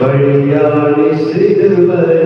வழியாடி சிறுவர்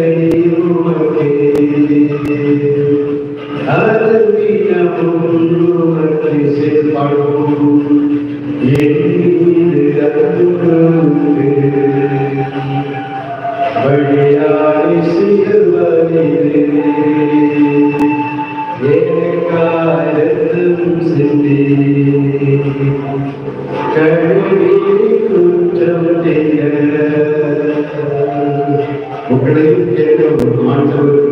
உங்களையும் கேட்டவர் ஆண்டவர்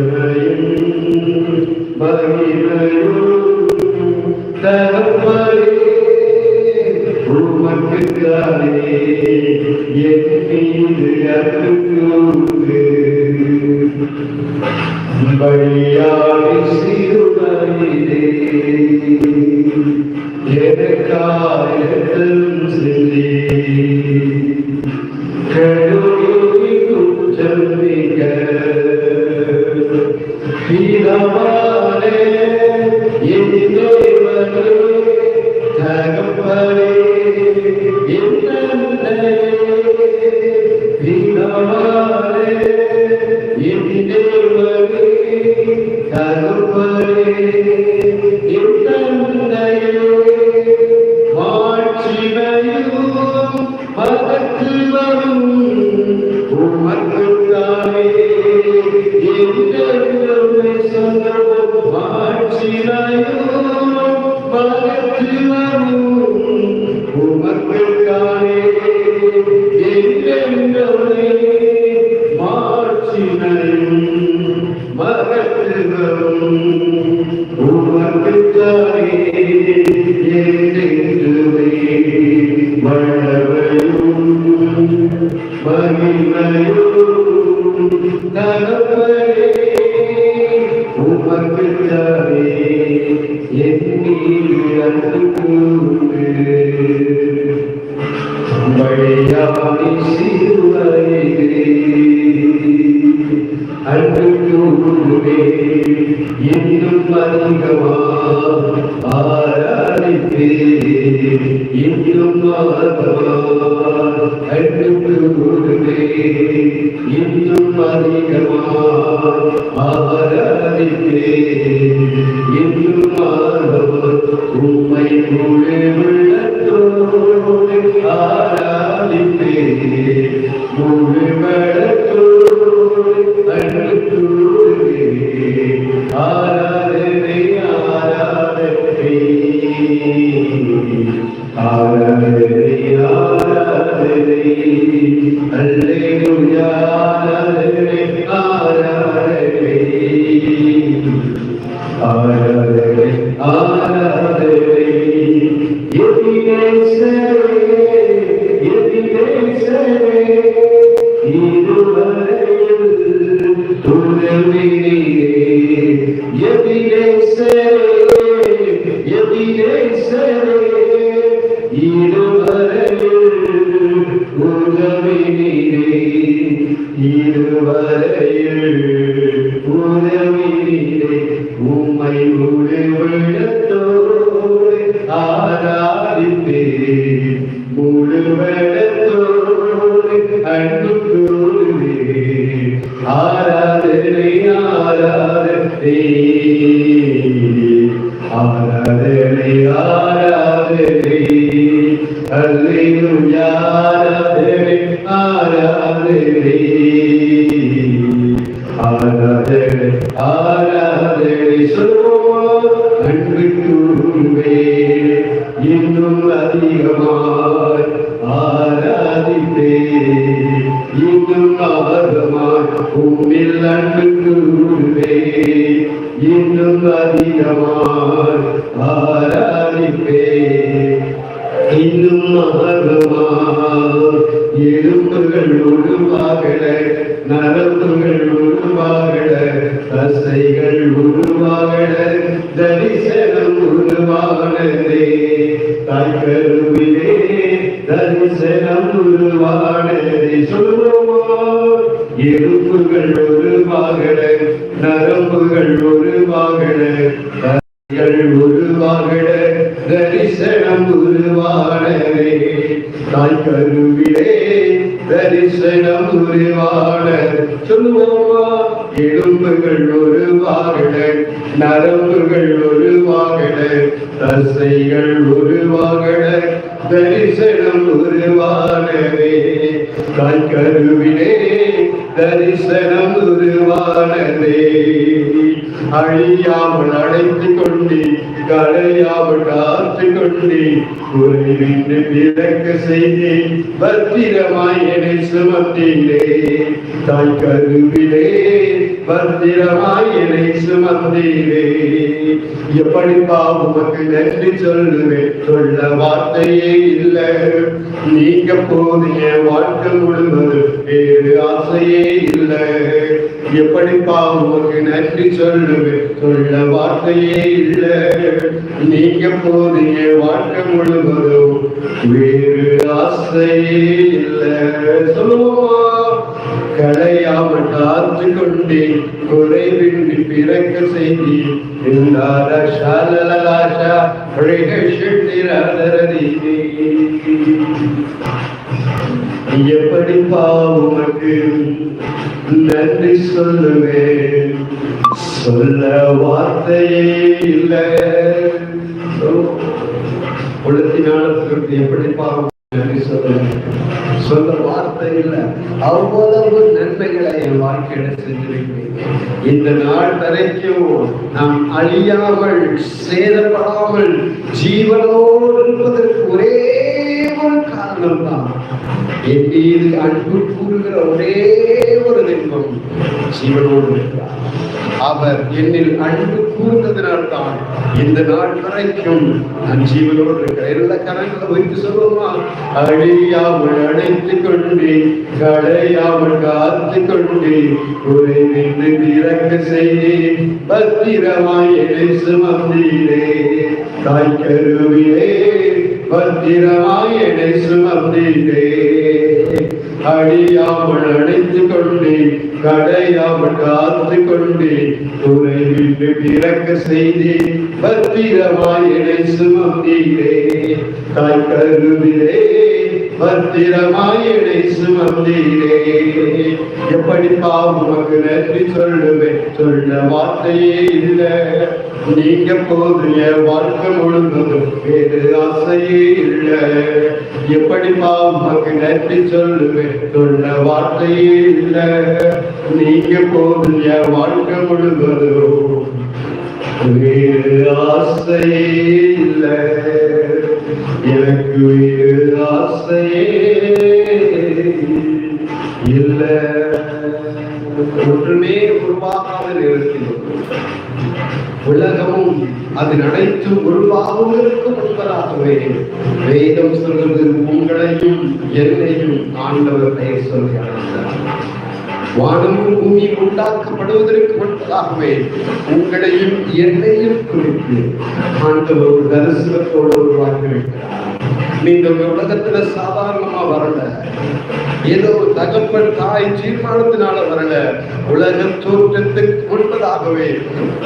கருப்பரே வாழ்ச்சிவையும் பரிசவே எண்ணியாடி சிறுவரே அன்புமே இன்னும் அதிகமா ஆராதிப்பே இன்னும் கண்டுபிடுவே இன்னும் அதிகமாய் ஆராதித்தே இன்னும் ஆர்வம் உண்மை உள்ளே உள்ள இன்னும் அதிகமாய் ஆராதிப்பே இன்னும் ஆர்வமாய் உம்மில் அன்பு தாய்கருவிலே தரிசனம் உருவானதே சொல்லுவோமா எலும்புகள் உருவாகல நரம்புகள் உருவாகல உருவாகல தரிசனம் உருவானதே தாய் கருவிலே தரிசனம் உருவான சொல்லுவோமா எலும்புகள் உருவாகல நரம்புகள் உருவாகல தசைகள் உருவாகல தரிசனம் உருவானதே தாய் கருவிலே தரிசனம் உருவானதே அழியாமல் அடைத்துக் கொண்டு களையாமல் காத்து கொண்டு குறைவின்றி பிறக்க செய்தி பத்திரமாய் என்னை சுமந்தீரே தாய் கருவிலே பத்திரமாய் என்னை சுமந்தீரே எப்படிப்பா உமக்கு நன்றி சொல்லுவேன்? சொல்ல வார்த்தையே இல்லை. நீங்க போதிய வாழ்க்கை முழுவதும் வேறு ஆசையே இல்லை. எப்படிப்பா உமக்கு நன்றி சொல்லுவேன்? சொல்ல வார்த்தையே இல்லை. நீங்க போதிய வாழ்க்கை முழுவதும் வேறு ஆசையே இல்லை. சொல்லுவோமா? களையாமல் காத்து கொண்டே குறைவின்றி பிறக்க செய்தி இருந்தார எப்படி உமக்கு? நன்றி சொல்லுவேன். சொல்ல வார்த்தையே இல்லை. உலகத்தினால எப்படி பாவம் சொல்ல வார்த்தை இல்லை. அவ்வளவு நன்மைகளை என் வாழ்க்கையில செஞ்சிருக்கீங்க இந்த நாள் வரைக்கும் நாம் அழியாமல் சேதப்படாமல் ஜீவனோடு இருப்பதற்கு ஒரே ஒரு காரணம் தான். என் மீது அன்பு கூறுகிற ஒரே ஒரு நின்பம் ஜீவனோடு இருக்கிறார் அவர் என்னில் அன்பு கூர்ந்ததினால்தான் இந்த நாள் வரைக்கும் நான் ஜீவனோடு இருக்கிறேன் எல்லா கரங்களை வைத்து சொல்லுவோமா? அழியாமல் அணைத்துக் கொண்டு களையாமல் காத்து ஒரே நின்று இறக்க செய்தே பத்திரமாய் என்னை சுமந்தீரே தாய் கருவிலே வஜ்ரமாய் என்னை சுமந்தீரே. அடியாமல் அணைத்துக் கொண்டேன் கடையாமல் காத்து கொண்டேன் துறை விட்டு பிறக்க செய்தேன் பத்திரமாய் என்னை சுமந்தீரே. தாய் கருவிலே பத்திரமாய் என்னை சுமந்தீரே. எப்படி பாவம் உமக்கு நன்றி சொல்லுவேன்? சொல்ல வார்த்தையே இல்லை. நீங்க போதிய வாழ்க்கை முழுவதும் வேறு ஆசையே இல்லை. எப்படி பாவம் உமக்கு நன்றி சொல்லுவேன்? சொல்ல வார்த்தையே இல்லை. நீங்க போதிய வாழ்க்கை முழுவதும் வேறு ஆசையே இல்லை. எனக்கு வேறு ஆசை அது அனைத்தும் அனைத்து உருவாகுவதற்கு முன்பதாகவே வேதம் சொல்வது உங்களையும் என்னையும் ஆண்டவர் பெயர் சொல்லி அழைத்தார் வானமும் பூமி உண்டாக்கப்படுவதற்கு முன்பதாகவே உங்களையும் என்னையும் குறித்து ஆண்டவர் தரிசனத்தோடு உருவாக்கி வைக்கிறார் நீங்க உலகத்துல சாதாரணமா வரல. ஏதோ தகப்பன் தாய் தீர்மானத்தினால வரல. உலக தோற்றத்துக்கு முன்பதாகவே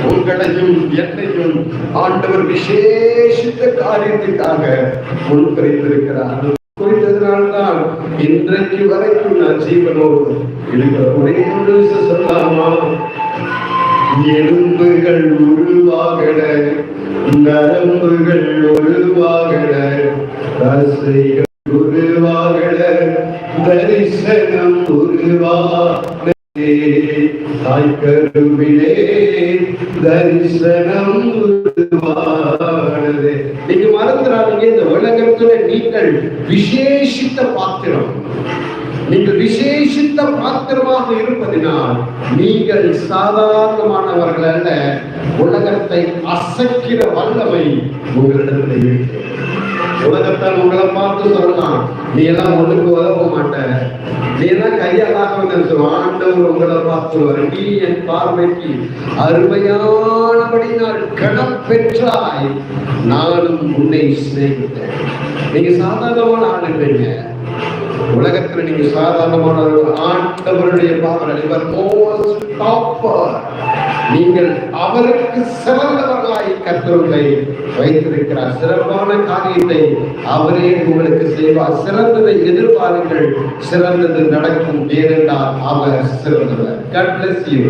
உங்களையும் என்னையும் ஆண்டவர் விசேஷித்த காரியத்துக்காக முன்குறைத்திருக்கிறார் குறித்ததுனால்தான் இன்றைக்கு வரைக்கும் நான் ஜீவனோடு இருக்கிற ஒரே ஒரு எலும்புகள் உருவாகட நரம்புகள் உருவாகட தசைகள் உருவாகட தரிசனம் உருவாகலே தாய்க்கருவிலே தரிசனம் உருவானது நீங்க மறந்துடாதீங்க இந்த உலகத்துல நீங்கள் விசேஷித்த பாத்திரம். நீங்கள் விசேஷித்த பாத்திரமாக இருப்பதினால் நீங்கள் சாதாரணமானவர்கள் அல்ல. உலகத்தை அசைக்கிற வல்லமை உங்களிடத்தில் இருக்கிறது. உலகத்தால் உங்களை பார்த்து சொல்லலாம் நீ எல்லாம் ஒண்ணுக்கு உதவ மாட்ட. நீ எல்லாம் கையாளாக வந்து ஆண்டவர் உங்களை பார்த்து நீ என் பார்வைக்கு அருமையானபடி நான் கடம் பெற்றாய். நானும் உன்னை சிநேகித்தேன். நீங்க சாதாரணமான ஆள் இல்லைங்க. உலகத்தில் நீங்க சாதாரணமான ஆண்டவருடைய பாவனை இவர் மோஸ்ட் டாப்பர் நீங்கள் அவருக்கு சிறந்தவர்களாய் கற்றவர்களை வைத்திருக்கிறார். சிறப்பான காரியத்தை அவரே உங்களுக்கு செய்வார். சிறந்ததை எதிர்பாருங்கள். சிறந்தது நடக்கும். ஏனென்றால் அவர் சிறந்தவர். God bless you.